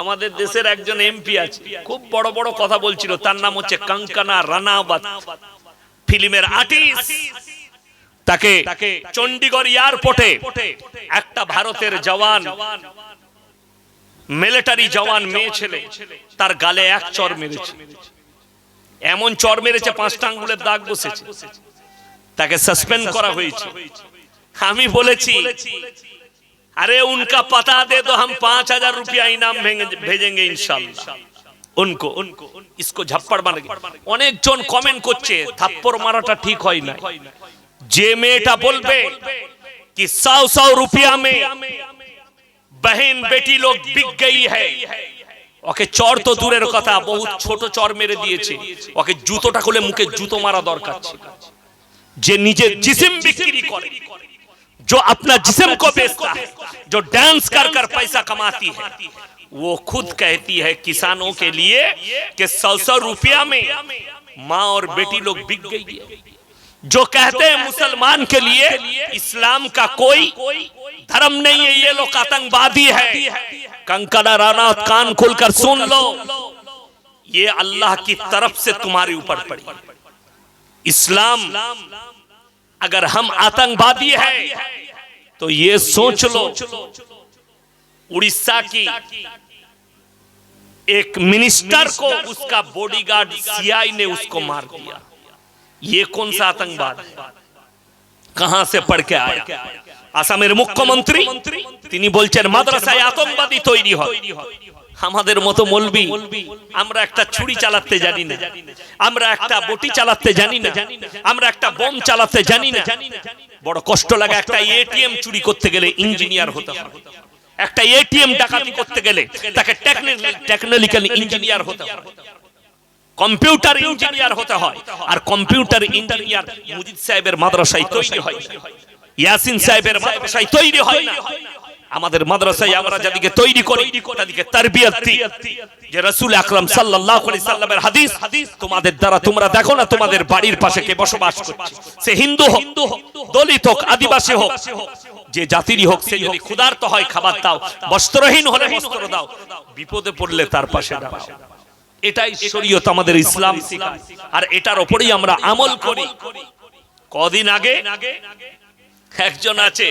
আমাদের দেশের একজন এমপি আছে খুব বড় বড় কথা বলছিল তার নাম হচ্ছে কাঙ্কানা রানাবাত ফিল্মের আর্টিস্ট তাকে চণ্ডীগড় এয়ারপোর্টে একটা ভারতের জওয়ান মিলিটারি জওয়ান মেয়ে ছেলে তার গালে এক চর মেরেছে। এমন চর মেরেছে পাঁচটা আঙ্গুলের দাগ বসেছে। তাকে সাসপেন্ড করা হয়েছে। আমি বলেছি अरे उनका पता दे तो हम पांच हजार रुपया इनाम भेंगे- भेजेंगे इंशाल्लाह উনকো ইসকো ঝাপ্পড় মারে অনেকজন কমেন্ট করছে থাপ্পড় মারাটা ঠিক হয় না যে মেয়েটা বলবে कि सौ सौ रुपया में बहन बेटी लोग बिक गई है ওকে চর তো দূরের কথা বহুত ছোট চর মেরে দিয়েছে ওকে জুতোটা খুলে মুখে জুতো মারা দরকার ছিল যে নিজের জিসিম বিক্রি করে जो अपना जिस्म को बेचता है जो डांस कर कर पैसा कमाती है वो खुद कहती है किसानों के लिए कि सौ सौ रुपया में माँ और बेटी लोग बिक गई है। जो कहते हैं मुसलमान के लिए इस्लाम का कोई धर्म नहीं है ये लोग आतंकवादी है। कंकड़ा राना कान खुलकर सुन लो। ये अल्लाह की तरफ़ से तुम्हारे ऊपर पड़ी। इस्लाम अगर हम आतंकवादी है तो ये सोच लो उड़ीसा की एक मिनिस्टर को उसका बॉडीगार्ड सीआई ने उसको मार दिया ये कौन सा आतंकवाद है कहां से पढ़ के आया আসামের মুখ্যমন্ত্রী তিনি বলছেন মাদ্রাসায় আতঙ্কবাদী তৈরি হয় আমাদের মতো মলবি। আমরা একটা ছুরি চালাতে জানি না। আমরা একটা বটি চালাতে জানি না। আমরা একটা বোম চালাতে জানি না। বড় কষ্ট লাগে একটা এটিএম চুরি করতে গেলে ইঞ্জিনিয়ার হতে হয়। একটা এটিএম ডাকাতি করতে গেলে তাকে টেকনিক্যাল ইঞ্জিনিয়ার হতে হয়। কম্পিউটার ইঞ্জিনিয়ার হতে হয়। আর কম্পিউটার ইঞ্জিনিয়ার মুজিদ সাহেবের মাদ্রাসায় তৈরি হয়। ইয়াসিন সাহেবের মাদ্রাসায় তৈরি হয় না। আমাদের মাদ্রাসায় আমরা যাদেরকে তৈরি করি তাদেরকে তারবিয়ত দিই। যে রাসূল আকরাম সাল্লাল্লাহু আলাইহি সাল্লামের হাদিস তোমাদের দ্বারা তোমরা দেখো না তোমাদের বাড়ির পাশে কে বসবাস করছে। সে হিন্দু হোক দলিত হোক আদিবাসী হোক যে জাতিরই হোক সে যদি ক্ষুধার্ত হয় খাবার দাও বস্ত্রহীন হলে বস্ত্র দাও বিপদে পড়লে তার পাশে দাঁড়াও এটাই শরীয়ত আমাদের ইসলাম। শেখায় আর এটার উপরেই আমরা আমল করি। কদিন আগে? একজন আছে।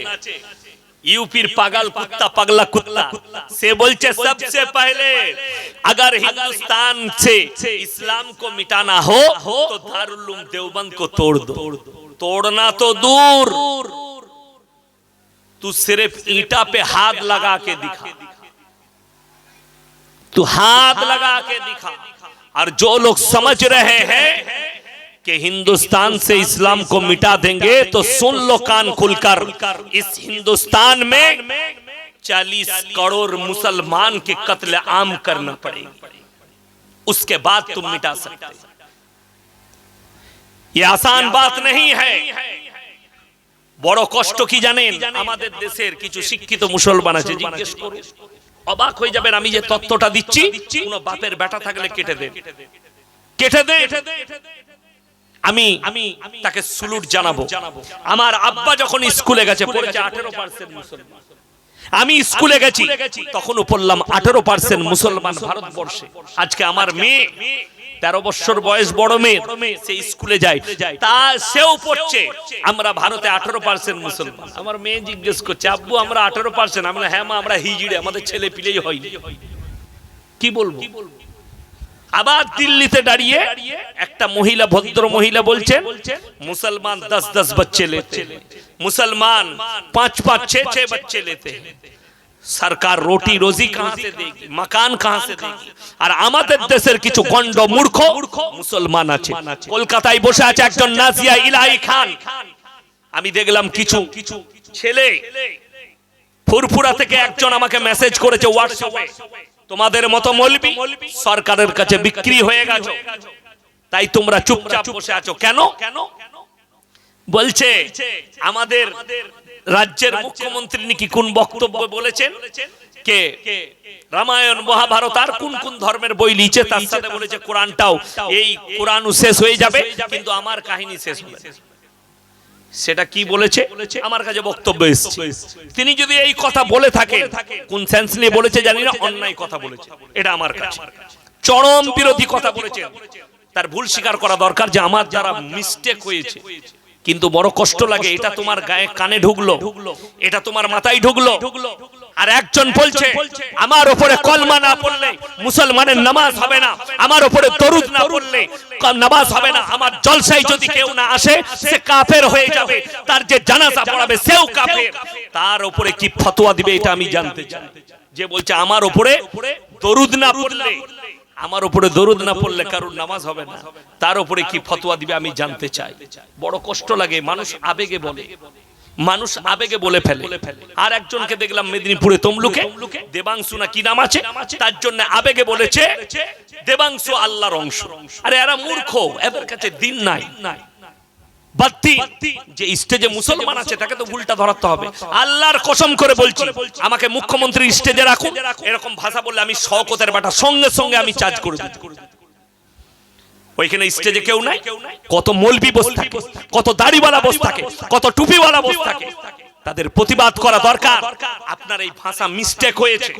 यूपीर पागल कुत्ता, पगला कुत्ता। से बोलचे, सबसे पहले, अगर हिंदुस्तान से इस्लाम को मिटाना हो तो दारुल देवबंद को तोड़ दो। तोड़ना तो दूर। तू सिर्फ़ ईटा पे हाथ लगा के दिखा। तू हाथ लगा के दिखा। और जो लोग समझ रहे हैं कि हिंदुस्तान से इस्लाम को मिटा देंगे तो सुन लो कान खुलकर इस हिंदुस्तान में चालीस करोड़ मुसलमान के कत्ल आम करना पड़ेगा उसके बाद तुम मिटा सकते हो। ये आसान बात नहीं है বড় কষ্ট কি জানেন আমাদের দেশের কিছু শিক্ষিত মুসলমান আছে জিজ্ঞেস করুন অবাক হয়ে যাবেন আমি যে তত্ত্বটা দিচ্ছি কোন বাপের বেটা থাকলে কেটে দেন কেটে দে আমি আমি তাকে সুলুট জানাব। আমার আব্বা যখন স্কুলে গেছে পড়েছে আঠেরো পার্সেন্ট মুসলমান। আমি স্কুলে গেছি তখনও পড়লাম আঠেরো পার্সেন্ট মুসলমান ভারতবর্ষে। আজকে আমার মেয়ে তেরো বছর বয়স বড় মেয়ে সে স্কুলে যায়। তা সেও পড়ছে। আমরা ভারতে আঠেরো পার্সেন্ট মুসলমান। আমার মেয়ে জিজ্ঞেস করছে আব্বু আমরা আঠেরো পার্সেন্ট আমরা হ্যাঁ মা আমরা হিজিড়ে আমাদের ছেলে পিলেই হয় কি বলব? আবার দিল্লিতে দাঁড়িয়ে একটা মহিলা, ভদ্র মহিলা বলছেন, মুসলমান দশ দশ বাচ্চে লেতে। মুসলমান পাঁচ পাঁচ ছে ছে বাচ্চে লেতে। সরকার রোটি, রোজি কাহা সে দেগি মকান কাহা সে দেগি আর আমাদের দেশের কিছু গন্ড মূর্খ মুসলমান আছে। কলকাতায় বসে আছে একজন নাজিয়া ইলাহি খান। আমি দেখলাম কিছু কিছু ছেলে ফুরফুরা থেকে একজন আমাকে মেসেজ করেছে হোয়াটসঅ্যাপে তোমাদের মতো মলবি সরকারের কাছে বিক্রি হয়ে গেছো। তাই তোমরা চুপচাপ বসে আছো। কেন? কেন বলছে, আমাদের রাজ্যের মুখ্যমন্ত্রী নাকি কোন বক্তব্য বলেছেন? কে? রামায়ণ, মহাভারত, আর কোন কোন ধর্মের বই লিখে তার সাথে বলেছে, কোরআনটাও এই কোরআন শেষ হয়ে যাবে, কিন্তু আমার কাহিনী শেষ হবে। সেটা কি বলেছে? আমার কাছে বক্তব্য এসেছে। তিনি যদি এই কথা বলে থাকে কোন সেন্স নিয়ে বলেছে জানি না, অন্যায় কথা বলেছে। এটা আমার কাছে। চরম বিরোধী কথা বলেছে। তার ভুল স্বীকার করা দরকার যে আমার যারা মিস্টেক হয়েছে। কিন্তু বড় কষ্ট লাগে, এটা তোমার গায়ে কানে ঢুকলো, এটা তোমার মাথায় ঢুকলো। আর একজন বলছে আমার উপরে কলমা না পড়লে মুসলমানের নামাজ হবে না আমার উপরে দরুদ না পড়লে নামাজ হবে না আমার জলসায় যদি কেউ না আসে সে কাফের হয়ে যাবে তার যে জানাজা পড়াবে সেও কাফের। তার উপরে কি ফতোয়া দিবে এটা আমি জানতে চাই। যে বলছে আমার উপরে দরুদ না পড়লে আমার উপরে দরুদ না পড়লে কারোর নামাজ হবে না। তার উপরে কি ফতোয়া দিবে আমি জানতে চাই। বড় কষ্ট লাগে মানুষ আবেগে বলে। মানুষ আবেগে বলে ফেলে। আর একজনকে দেখলাম মেদিনীপুরে তমলুকে। দেবাংশু না কি নাম আছে? তার জন্য আবেগে বলেছে, দেবাংশু আল্লাহর অংশ। আরে এরা মূর্খ, এদের কাছে দিন নাই। বাত্তি যে স্টেজে মুসলমান আছে, তাকে তো উল্টা ধরাতে হবে। আল্লাহর কসম করে বলছি, আমাকে মুখ্যমন্ত্রী স্টেজে রাখুন। এরকম ভাষা বললে আমি শওকতের বাটা সঙ্গে সঙ্গে আমি চার্জ করে দেব ওইখানে স্টেজে কেউ নাই? কত মলবি বসে থাকে কত দাড়িওয়ালা বসে থাকে কত টুপিওয়ালা বসে থাকে। তাদের প্রতিবাদ করা দরকার। আপনার এই ভাষা মিস্টেক হয়েছে।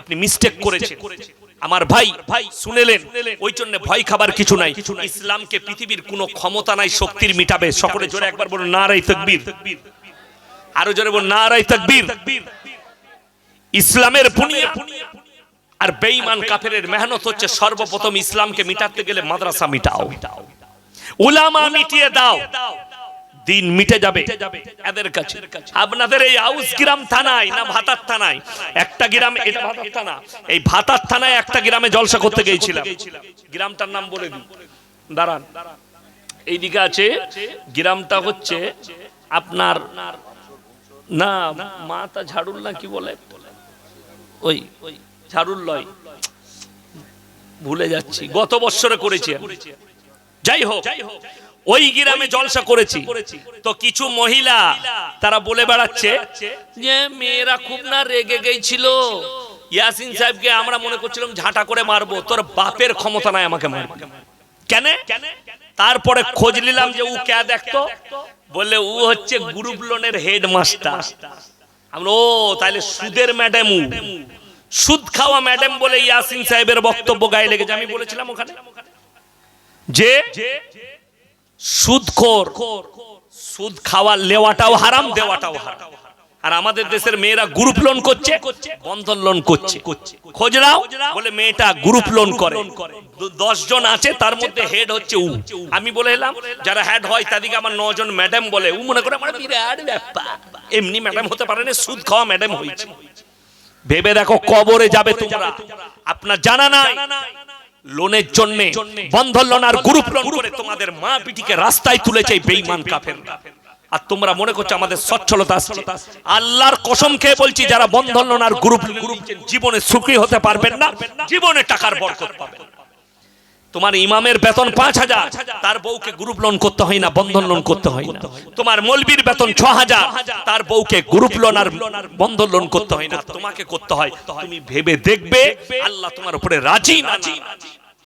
আপনি মিস্টেক করেছেন। আমার ভাই ভাই শুনেলেন ওই জন্য ভয় খাবার কিছু নাই। ইসলামকে পৃথিবীর কোনো ক্ষমতা নাই শক্তির মিটাবে। সকলে জোরে একবার বলুন নারাই তকবীর। আরও জোরে বলুন নারাই তকবীর। ইসলামের বুনিয়াদ আর বেঈমান কাফেরের মেহনত হচ্ছে সর্বপ্রথম ইসলামকে মিটাতে গেলে মাদ্রাসা মিটাও। উলামা মিটিয়ে দাও। দিন মিটে যাবে। এদের কাছে। আপনাদের এই আউস গ্রাম থানায় না ভাতার থানায়? একটা গ্রাম এটা ভাতার থানা। এই ভাতার থানায় একটা গ্রামে জলসা করতে গিয়েছিলাম গ্রামটার নাম বলে দিই। দাঁড়ান। এইদিকে আছে। গ্রামটা হচ্ছে আপনার না, মাতা ঝাড়ুল না কি বলে? ওই ওই। ঝাড়ুল লয়। ভুলে যাচ্ছি। গত বছরে করেছি। যাই হোক, ওই গ্রামে জলসা করেছি। তো কিছু মহিলা তারা বলে বেড়াচ্ছে যে, মেয়েরা খুব না রেগে গেছিল। ইয়াসিন সাহেবকে আমরা মনে করছিলাম ঝাঁটা করে মারবো। তোর বাপের ক্ষমতা নাই আমাকে মারবে। কেন? তারপরে খোঁজ নিলাম যে ও কে দেখতো। বলে ও হচ্ছে গ্রুপ লোনের হেডমাস্টার। আমরা, ও তাহলে সুদের ম্যাডাম। সুদ খাওয়া ম্যাডাম বলে ইয়াসিন সাহেবের বক্তব্য গায়ে লেগেছে। আমি বলেছিলাম ওখানে যে সুদখোর, সুদ খাওয়া লেওয়াটাও হারাম, দেওয়াটাও হারাম। আর আমাদের দেশের মেয়েরা গ্রুপ লোন করছে, বন্ধন লোন করছে। খোঁজ নাও বলে মেয়েটা গ্রুপ লোন করে। দশ জন আছে, তার মধ্যে হেড হচ্ছে উ। আমি বলে এলাম, যারা হেড হয় তাদেরকে আমার নজন ম্যাডাম বলে। উ মনে করে আমার বিরাট ব্যাপার। এমনি ম্যাডাম হতে পারে না, সুদ খাওয়া ম্যাডাম হয়েছে। ভেবে দেখো কবরে যাবে তোমরা। আপনার জানা নাই। লোনের জন্য বন্ধন লোন আর গ্রুপ লোন করে তোমাদের মা পিটিকে রাস্তায় তুলেছে চাই বেঈমান কাফের আর তোমরা মনে করছ আমাদের সচ্ছলতা আসছে? আল্লাহর কসম খেয়ে বলছি যারা বন্ধন লোন আর গ্রুপ গ্রুপ জীবনে সুখী হতে পারবেন না জীবনে টাকার বরকত পাবেন। তোমার ইমামের বেতন পাঁচ হাজার। তার বউকে গ্রুপ লোন করতে হয় না, বন্ধন লোন করতে হয় না। তোমার মলবির বেতন ছ হাজার। তার বউকে গ্রুপ লোন আর বন্ধন লোন করতে হয় না। তোমাকে করতে হয়। তুমি ভেবে দেখবে, আল্লাহ তোমার উপরে রাজি না।